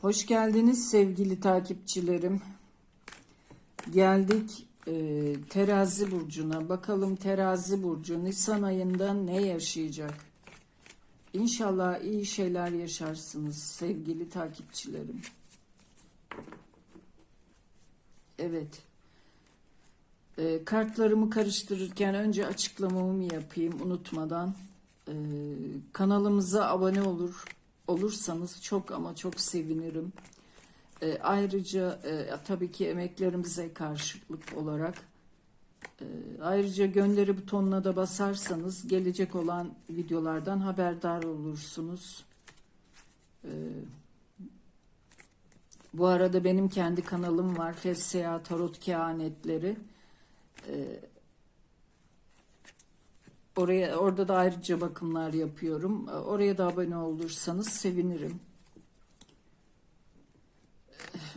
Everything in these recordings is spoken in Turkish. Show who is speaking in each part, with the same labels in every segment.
Speaker 1: Hoş geldiniz sevgili takipçilerim. Geldik e, terazi burcuna. Bakalım terazi burcu Nisan ayında ne yaşayacak? İnşallah iyi şeyler yaşarsınız sevgili takipçilerim. Evet. E, kartlarımı karıştırırken önce açıklamamı yapayım unutmadan. E, kanalımıza abone olur olursanız çok ama çok sevinirim. E, ayrıca e, tabii ki emeklerimize karşılık olarak e, ayrıca gönderi butonuna da basarsanız gelecek olan videolardan haberdar olursunuz. E, bu arada benim kendi kanalım var. FSA Tarot Kehanetleri. E, Oraya orada da ayrıca bakımlar yapıyorum. Oraya da abone olursanız sevinirim.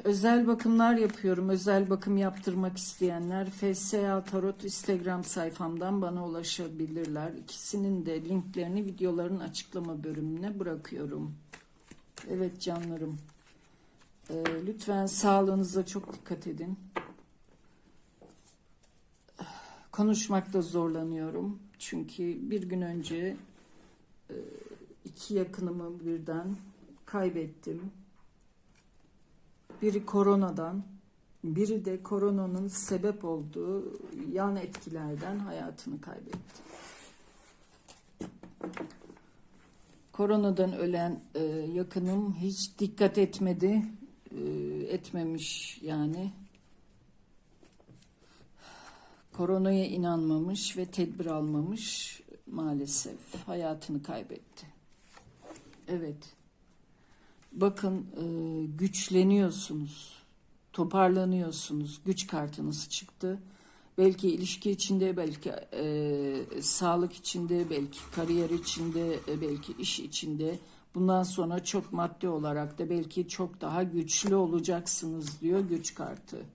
Speaker 1: Özel bakımlar yapıyorum. Özel bakım yaptırmak isteyenler FSA Tarot Instagram sayfamdan bana ulaşabilirler. İkisinin de linklerini videoların açıklama bölümüne bırakıyorum. Evet canlarım. Ee, lütfen sağlığınıza çok dikkat edin. Konuşmakta zorlanıyorum. Çünkü bir gün önce e, iki yakınımı birden kaybettim. Biri koronadan, biri de koronanın sebep olduğu yan etkilerden hayatını kaybetti. Koronadan ölen e, yakınım hiç dikkat etmedi, e, etmemiş yani koronaya inanmamış ve tedbir almamış maalesef hayatını kaybetti. Evet. Bakın e, güçleniyorsunuz. Toparlanıyorsunuz. Güç kartınız çıktı. Belki ilişki içinde, belki e, sağlık içinde, belki kariyer içinde, e, belki iş içinde. Bundan sonra çok maddi olarak da belki çok daha güçlü olacaksınız diyor güç kartı.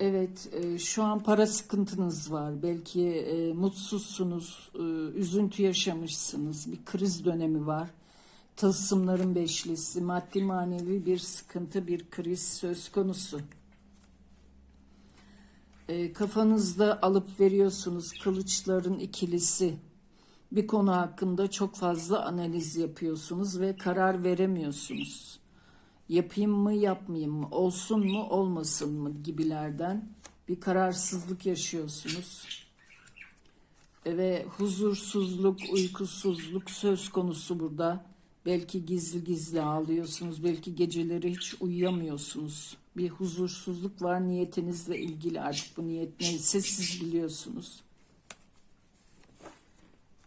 Speaker 1: Evet, e, şu an para sıkıntınız var. Belki e, mutsuzsunuz, e, üzüntü yaşamışsınız, bir kriz dönemi var. Tılsımların beşlisi, maddi manevi bir sıkıntı, bir kriz söz konusu. Kafanızda alıp veriyorsunuz kılıçların ikilisi. Bir konu hakkında çok fazla analiz yapıyorsunuz ve karar veremiyorsunuz yapayım mı yapmayayım mı, olsun mu olmasın mı gibilerden bir kararsızlık yaşıyorsunuz. Ve huzursuzluk, uykusuzluk söz konusu burada. Belki gizli gizli ağlıyorsunuz, belki geceleri hiç uyuyamıyorsunuz. Bir huzursuzluk var niyetinizle ilgili artık bu niyet neyse siz biliyorsunuz.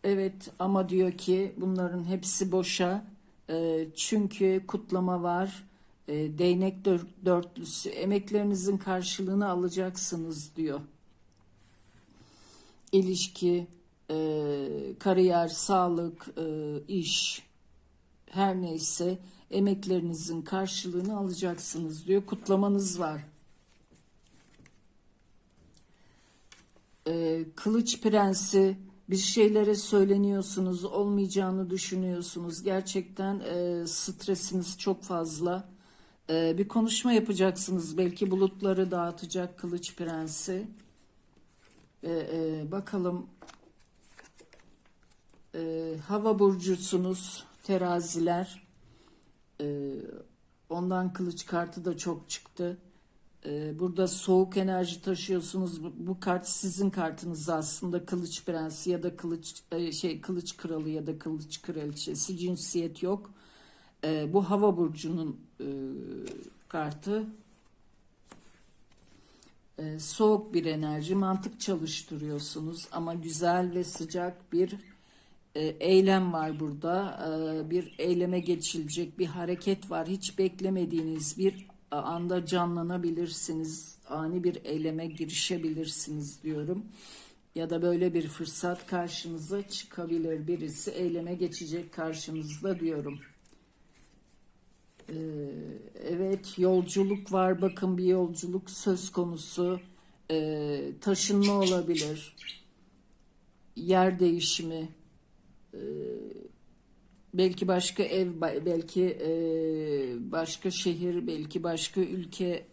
Speaker 1: Evet ama diyor ki bunların hepsi boşa. E, çünkü kutlama var, e, değnek dörtlüsü emeklerinizin karşılığını alacaksınız diyor. İlişki, e, kariyer, sağlık, e, iş her neyse emeklerinizin karşılığını alacaksınız diyor. Kutlamanız var. E, Kılıç Prensi bir şeylere söyleniyorsunuz, olmayacağını düşünüyorsunuz. Gerçekten e, stresiniz çok fazla. E, bir konuşma yapacaksınız. Belki bulutları dağıtacak Kılıç Prensi. E, e, bakalım. E, hava burcusunuz, teraziler. E, ondan kılıç kartı da çok çıktı. Ee, burada soğuk enerji taşıyorsunuz. Bu kart sizin kartınız aslında kılıç prensi ya da kılıç e, şey kılıç kralı ya da kılıç kraliçesi cinsiyet yok. Ee, bu hava burcunun e, kartı. Ee, soğuk bir enerji, mantık çalıştırıyorsunuz ama güzel ve sıcak bir e, eylem var burada. Bir eyleme geçilecek bir hareket var. Hiç beklemediğiniz bir anda canlanabilirsiniz, ani bir eyleme girişebilirsiniz diyorum. Ya da böyle bir fırsat karşınıza çıkabilir. Birisi eyleme geçecek karşınızda diyorum. Ee, evet yolculuk var. Bakın bir yolculuk söz konusu. Ee, taşınma olabilir. Yer değişimi. Ee, Belki başka ev, belki e, başka şehir, belki başka ülke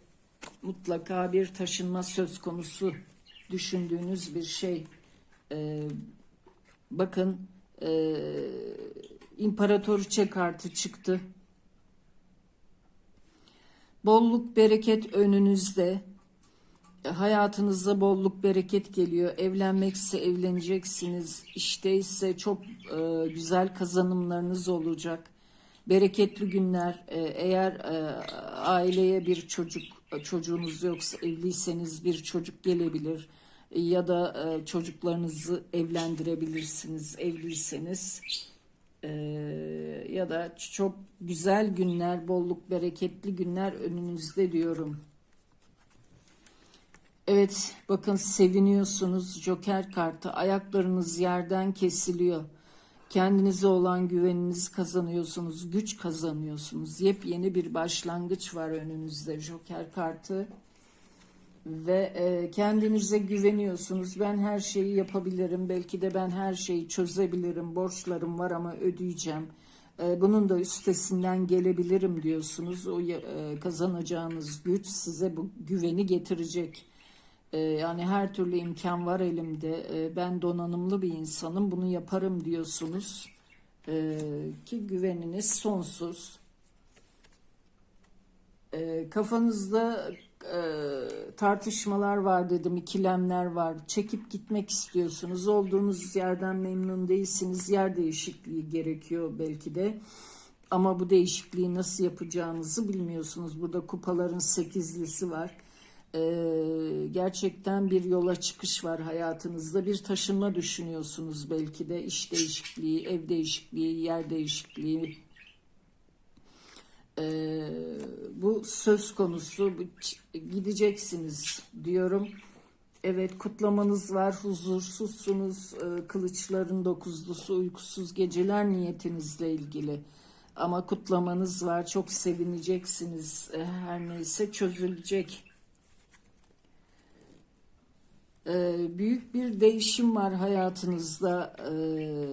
Speaker 1: mutlaka bir taşınma söz konusu düşündüğünüz bir şey. E, bakın e, imparatoriçe kartı çıktı. Bolluk bereket önünüzde. Hayatınıza bolluk bereket geliyor. Evlenmekse evleneceksiniz. İşte ise çok e, güzel kazanımlarınız olacak. Bereketli günler. E, eğer e, aileye bir çocuk çocuğunuz yoksa evliyseniz bir çocuk gelebilir. E, ya da e, çocuklarınızı evlendirebilirsiniz evliyseniz. E, ya da çok güzel günler, bolluk bereketli günler önünüzde diyorum. Evet, bakın seviniyorsunuz. Joker kartı. Ayaklarınız yerden kesiliyor. Kendinize olan güveninizi kazanıyorsunuz. Güç kazanıyorsunuz. Yepyeni bir başlangıç var önünüzde. Joker kartı. Ve e, kendinize güveniyorsunuz. Ben her şeyi yapabilirim. Belki de ben her şeyi çözebilirim. Borçlarım var ama ödeyeceğim. E, bunun da üstesinden gelebilirim diyorsunuz. O e, kazanacağınız güç size bu güveni getirecek. Ee, yani her türlü imkan var elimde. Ee, ben donanımlı bir insanım. Bunu yaparım diyorsunuz. Ee, ki güveniniz sonsuz. Ee, kafanızda e, tartışmalar var dedim, ikilemler var. Çekip gitmek istiyorsunuz. Olduğunuz yerden memnun değilsiniz. Yer değişikliği gerekiyor belki de. Ama bu değişikliği nasıl yapacağınızı bilmiyorsunuz. Burada kupaların sekizlisi var. Ee, gerçekten bir yola çıkış var hayatınızda. Bir taşınma düşünüyorsunuz belki de. iş değişikliği, ev değişikliği, yer değişikliği. Ee, bu söz konusu. Gideceksiniz diyorum. Evet kutlamanız var. Huzursuzsunuz. Ee, kılıçların dokuzlusu, uykusuz geceler niyetinizle ilgili. Ama kutlamanız var. Çok sevineceksiniz. Ee, Her neyse çözülecek. Ee, büyük bir değişim var hayatınızda. Ee,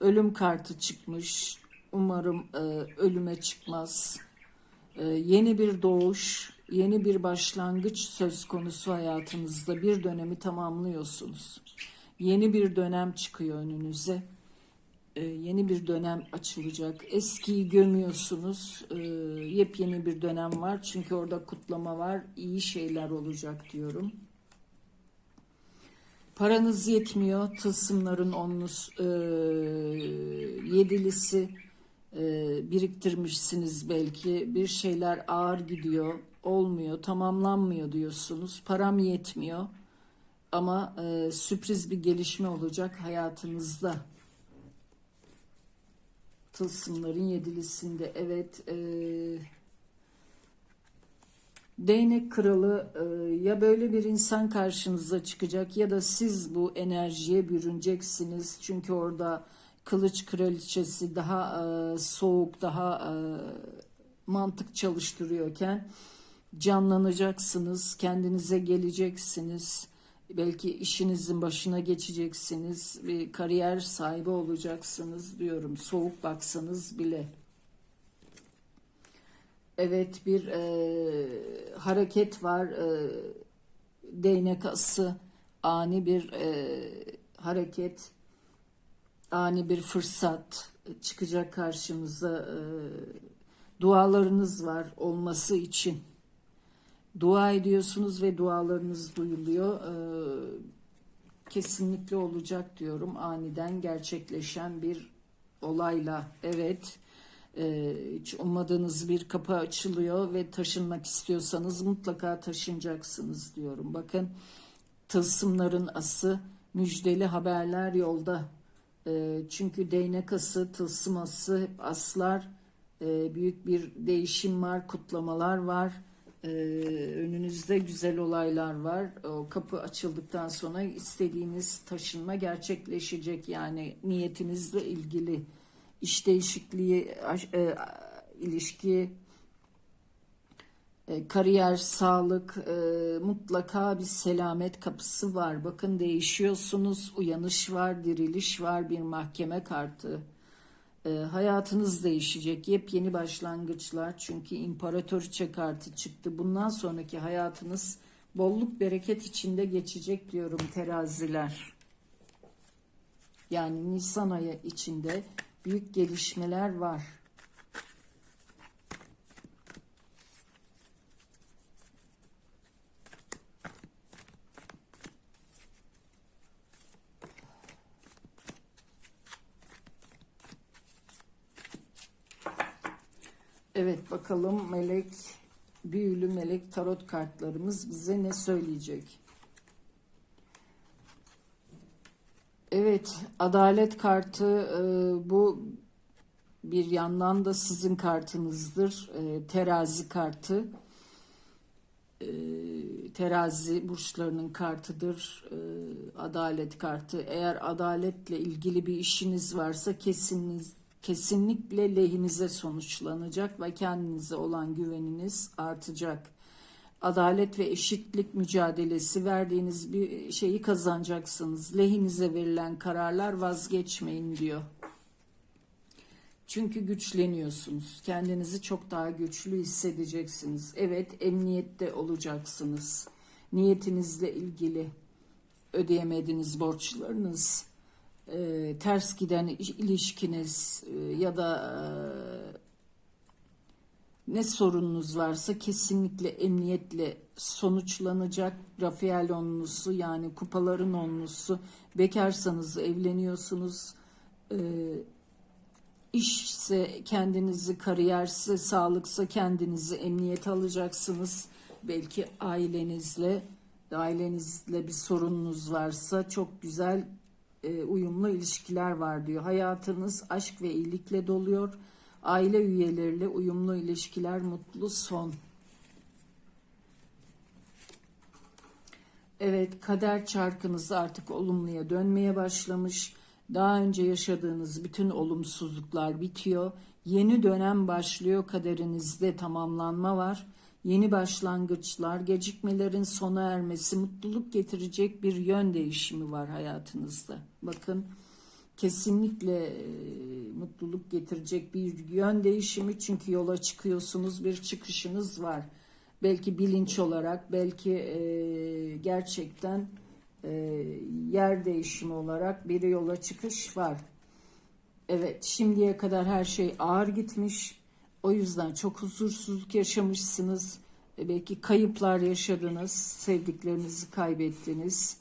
Speaker 1: ölüm kartı çıkmış. Umarım e, ölüme çıkmaz. Ee, yeni bir doğuş, yeni bir başlangıç söz konusu hayatınızda. Bir dönemi tamamlıyorsunuz. Yeni bir dönem çıkıyor önünüze. Ee, yeni bir dönem açılacak. Eskiyi gömüyorsunuz. Ee, yepyeni bir dönem var. Çünkü orada kutlama var. İyi şeyler olacak diyorum. Paranız yetmiyor. Tılsımların onlus, e, yedilisi e, biriktirmişsiniz belki. Bir şeyler ağır gidiyor. Olmuyor, tamamlanmıyor diyorsunuz. Param yetmiyor. Ama e, sürpriz bir gelişme olacak hayatınızda. Tılsımların yedilisinde. Evet. E, Değnek kralı e, ya böyle bir insan karşınıza çıkacak ya da siz bu enerjiye bürüneceksiniz. Çünkü orada kılıç kraliçesi daha e, soğuk, daha e, mantık çalıştırıyorken canlanacaksınız, kendinize geleceksiniz. Belki işinizin başına geçeceksiniz, bir kariyer sahibi olacaksınız diyorum. Soğuk baksanız bile. Evet bir e, hareket var. E, değnek ası ani bir e, hareket, ani bir fırsat çıkacak karşımıza. E, dualarınız var olması için. Dua ediyorsunuz ve dualarınız duyuluyor. E, kesinlikle olacak diyorum. Aniden gerçekleşen bir olayla. Evet. Ee, hiç ummadığınız bir kapı açılıyor ve taşınmak istiyorsanız mutlaka taşınacaksınız diyorum. Bakın tılsımların ası müjdeli haberler yolda. Ee, çünkü değnek ası, tılsım ası hep aslar. Ee, büyük bir değişim var, kutlamalar var. Ee, önünüzde güzel olaylar var. O kapı açıldıktan sonra istediğiniz taşınma gerçekleşecek. Yani niyetinizle ilgili iş değişikliği, e, ilişki, e, kariyer, sağlık, e, mutlaka bir selamet kapısı var. Bakın değişiyorsunuz, uyanış var, diriliş var, bir mahkeme kartı. E, hayatınız değişecek. Yepyeni başlangıçlar. Çünkü imparatoriçe kartı çıktı. Bundan sonraki hayatınız bolluk bereket içinde geçecek diyorum teraziler. Yani Nisan ayı içinde büyük gelişmeler var. Evet bakalım melek, büyülü melek tarot kartlarımız bize ne söyleyecek? Evet, adalet kartı e, bu bir yandan da sizin kartınızdır. E, terazi kartı. E, terazi burçlarının kartıdır. E, adalet kartı. Eğer adaletle ilgili bir işiniz varsa kesiniz, kesinlikle lehinize sonuçlanacak ve kendinize olan güveniniz artacak. Adalet ve eşitlik mücadelesi verdiğiniz bir şeyi kazanacaksınız. Lehinize verilen kararlar vazgeçmeyin diyor. Çünkü güçleniyorsunuz. Kendinizi çok daha güçlü hissedeceksiniz. Evet, emniyette olacaksınız. Niyetinizle ilgili ödeyemediğiniz borçlarınız, e, ters giden ilişkiniz e, ya da e, ne sorununuz varsa kesinlikle emniyetle sonuçlanacak. Rafael onlusu yani kupaların onlusu. Bekarsanız evleniyorsunuz. E, işse kendinizi, kariyerse, sağlıksa kendinizi emniyete alacaksınız. Belki ailenizle, ailenizle bir sorununuz varsa çok güzel e, uyumlu ilişkiler var diyor. Hayatınız aşk ve iyilikle doluyor. Aile üyeleriyle uyumlu ilişkiler mutlu son. Evet kader çarkınız artık olumluya dönmeye başlamış. Daha önce yaşadığınız bütün olumsuzluklar bitiyor. Yeni dönem başlıyor kaderinizde tamamlanma var. Yeni başlangıçlar, gecikmelerin sona ermesi, mutluluk getirecek bir yön değişimi var hayatınızda. Bakın kesinlikle e, mutluluk getirecek bir yön değişimi çünkü yola çıkıyorsunuz, bir çıkışınız var. Belki bilinç olarak, belki e, gerçekten e, yer değişimi olarak bir yola çıkış var. Evet, şimdiye kadar her şey ağır gitmiş. O yüzden çok huzursuzluk yaşamışsınız. E, belki kayıplar yaşadınız, sevdiklerinizi kaybettiniz.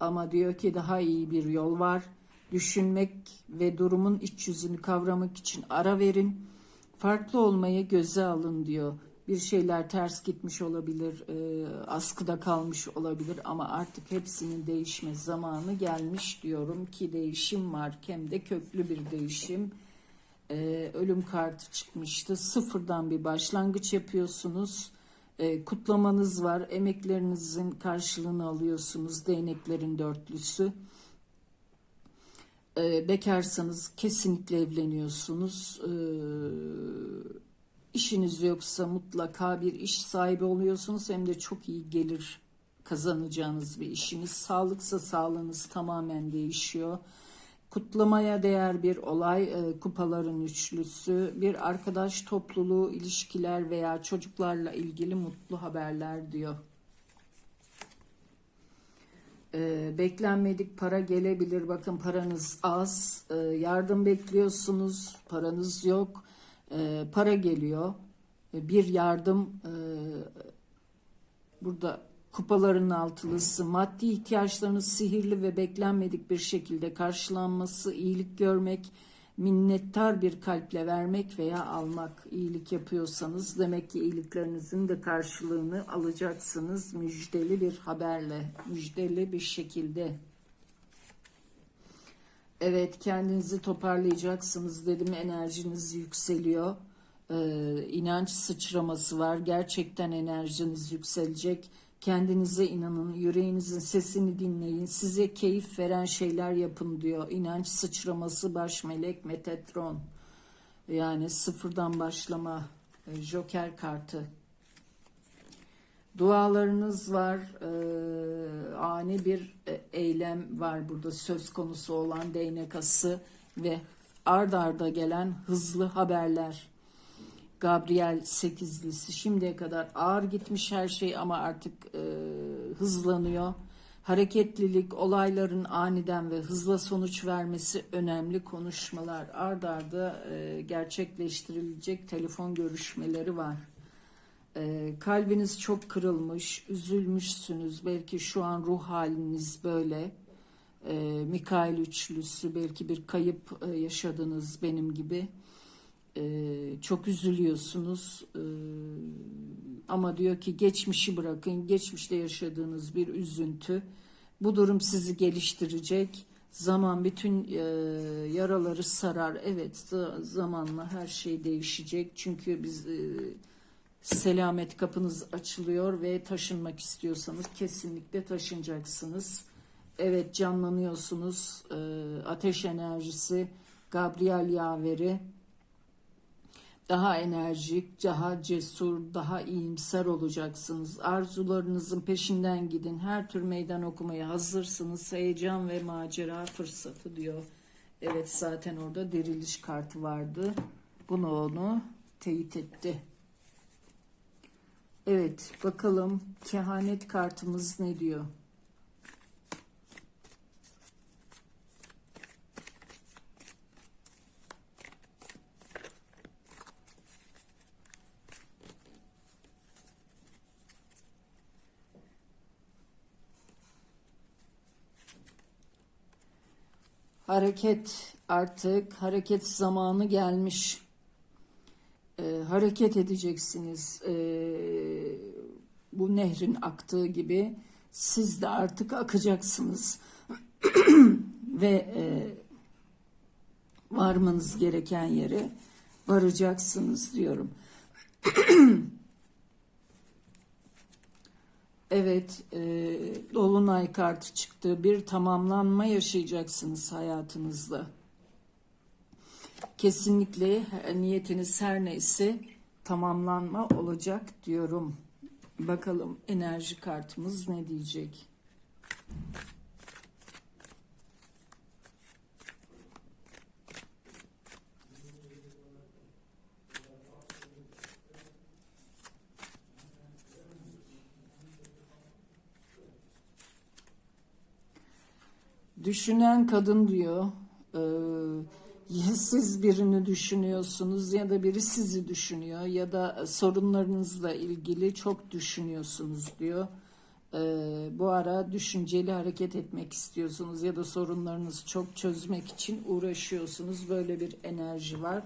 Speaker 1: Ama diyor ki daha iyi bir yol var. Düşünmek ve durumun iç yüzünü kavramak için ara verin. Farklı olmayı göze alın diyor. Bir şeyler ters gitmiş olabilir, e, askıda kalmış olabilir ama artık hepsinin değişme zamanı gelmiş diyorum ki değişim var. Hem de köklü bir değişim e, ölüm kartı çıkmıştı. Sıfırdan bir başlangıç yapıyorsunuz. E, kutlamanız var. Emeklerinizin karşılığını alıyorsunuz. Değneklerin dörtlüsü. E, bekarsanız kesinlikle evleniyorsunuz. E, işiniz yoksa mutlaka bir iş sahibi oluyorsunuz. Hem de çok iyi gelir kazanacağınız bir işiniz. Sağlıksa sağlığınız tamamen değişiyor kutlamaya değer bir olay, e, kupaların üçlüsü, bir arkadaş topluluğu, ilişkiler veya çocuklarla ilgili mutlu haberler diyor. E, beklenmedik para gelebilir. Bakın paranız az, e, yardım bekliyorsunuz, paranız yok, para geliyor. Bir yardım burada kupaların altılısı, maddi ihtiyaçlarınız sihirli ve beklenmedik bir şekilde karşılanması, iyilik görmek, minnettar bir kalple vermek veya almak iyilik yapıyorsanız demek ki iyiliklerinizin de karşılığını alacaksınız müjdeli bir haberle, müjdeli bir şekilde. Evet kendinizi toparlayacaksınız dedim enerjiniz yükseliyor. Ee, inanç sıçraması var gerçekten enerjiniz yükselecek Kendinize inanın, yüreğinizin sesini dinleyin, size keyif veren şeyler yapın diyor. İnanç sıçraması baş melek Metatron. Yani sıfırdan başlama e, Joker kartı. Dualarınız var, e, ani bir e, eylem var burada söz konusu olan değnek ası ve ard arda gelen hızlı haberler. Gabriel sekizlisi şimdiye kadar ağır gitmiş her şey ama artık e, hızlanıyor. Hareketlilik, olayların aniden ve hızla sonuç vermesi önemli konuşmalar. Ard arda e, gerçekleştirilecek telefon görüşmeleri var. E, kalbiniz çok kırılmış, üzülmüşsünüz. Belki şu an ruh haliniz böyle. E, Mikail üçlüsü belki bir kayıp e, yaşadınız benim gibi. E, çok üzülüyorsunuz. E, ama diyor ki geçmişi bırakın. Geçmişte yaşadığınız bir üzüntü. Bu durum sizi geliştirecek. Zaman bütün e, yaraları sarar. Evet za- zamanla her şey değişecek. Çünkü biz e, selamet kapınız açılıyor ve taşınmak istiyorsanız kesinlikle taşınacaksınız. Evet canlanıyorsunuz. E, ateş enerjisi, Gabriel yaveri daha enerjik, daha cesur, daha iyimser olacaksınız. Arzularınızın peşinden gidin. Her tür meydan okumaya hazırsınız. Heyecan ve macera fırsatı diyor. Evet zaten orada diriliş kartı vardı. Bunu onu teyit etti. Evet bakalım kehanet kartımız ne diyor? Hareket artık hareket zamanı gelmiş. Ee, hareket edeceksiniz. Ee, bu nehrin aktığı gibi siz de artık akacaksınız ve e, varmanız gereken yere varacaksınız diyorum. Evet, e, Dolunay kartı çıktı. Bir tamamlanma yaşayacaksınız hayatınızda. Kesinlikle niyetiniz her neyse tamamlanma olacak diyorum. Bakalım enerji kartımız ne diyecek? Düşünen kadın diyor. Ee, ya siz birini düşünüyorsunuz ya da biri sizi düşünüyor ya da sorunlarınızla ilgili çok düşünüyorsunuz diyor. Ee, bu ara düşünceli hareket etmek istiyorsunuz ya da sorunlarınızı çok çözmek için uğraşıyorsunuz. Böyle bir enerji var.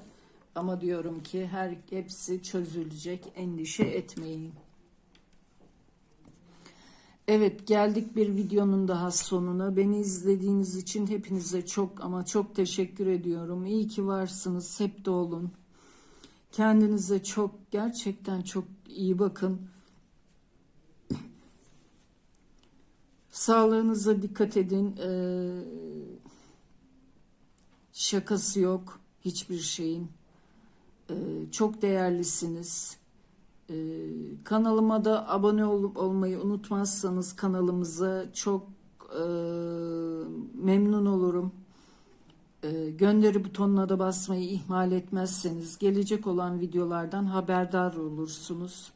Speaker 1: Ama diyorum ki her hepsi çözülecek. Endişe etmeyin. Evet geldik bir videonun daha sonuna. Beni izlediğiniz için hepinize çok ama çok teşekkür ediyorum. İyi ki varsınız. Hep de olun. Kendinize çok gerçekten çok iyi bakın. Sağlığınıza dikkat edin. Ee, şakası yok hiçbir şeyin. Ee, çok değerlisiniz. Ee, kanalıma da abone olup olmayı unutmazsanız kanalımıza çok e, memnun olurum. E, gönderi butonuna da basmayı ihmal etmezseniz gelecek olan videolardan haberdar olursunuz.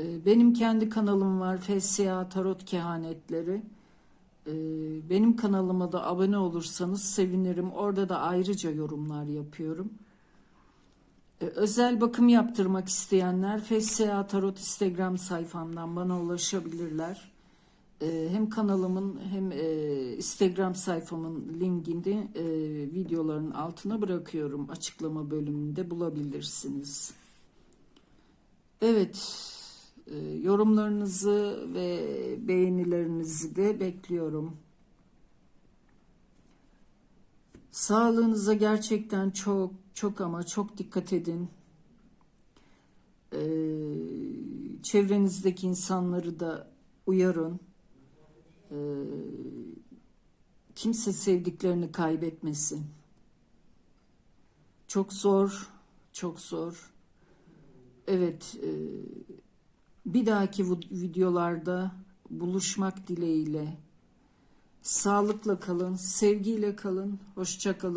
Speaker 1: E, benim kendi kanalım var FSA Tarot Kehanetleri. E, benim kanalıma da abone olursanız sevinirim. Orada da ayrıca yorumlar yapıyorum. Ee, Özel bakım yaptırmak isteyenler FSA Tarot Instagram sayfamdan bana ulaşabilirler. Ee, Hem kanalımın hem e, Instagram sayfamın linkini e, videoların altına bırakıyorum. Açıklama bölümünde bulabilirsiniz. Evet, e, yorumlarınızı ve beğenilerinizi de bekliyorum. Sağlığınıza gerçekten çok çok ama çok dikkat edin. Ee, çevrenizdeki insanları da uyarın. Ee, kimse sevdiklerini kaybetmesin. Çok zor, çok zor. Evet, e, bir dahaki videolarda buluşmak dileğiyle. Sağlıkla kalın, sevgiyle kalın, hoşça kalın.